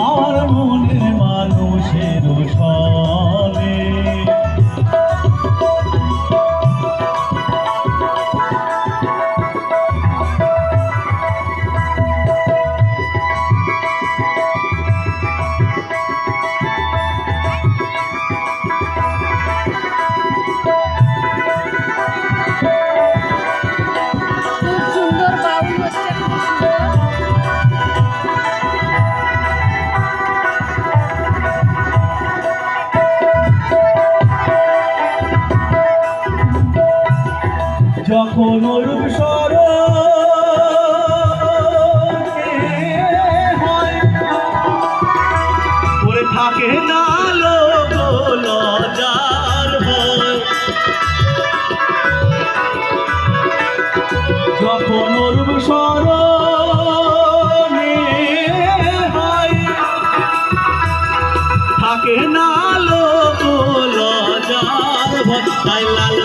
আমার মনের যখন অরূপ সর পড়ে থাকে না লোক লজার যখন অরূপ সর থাকে না লোক লজার ভয়। লাল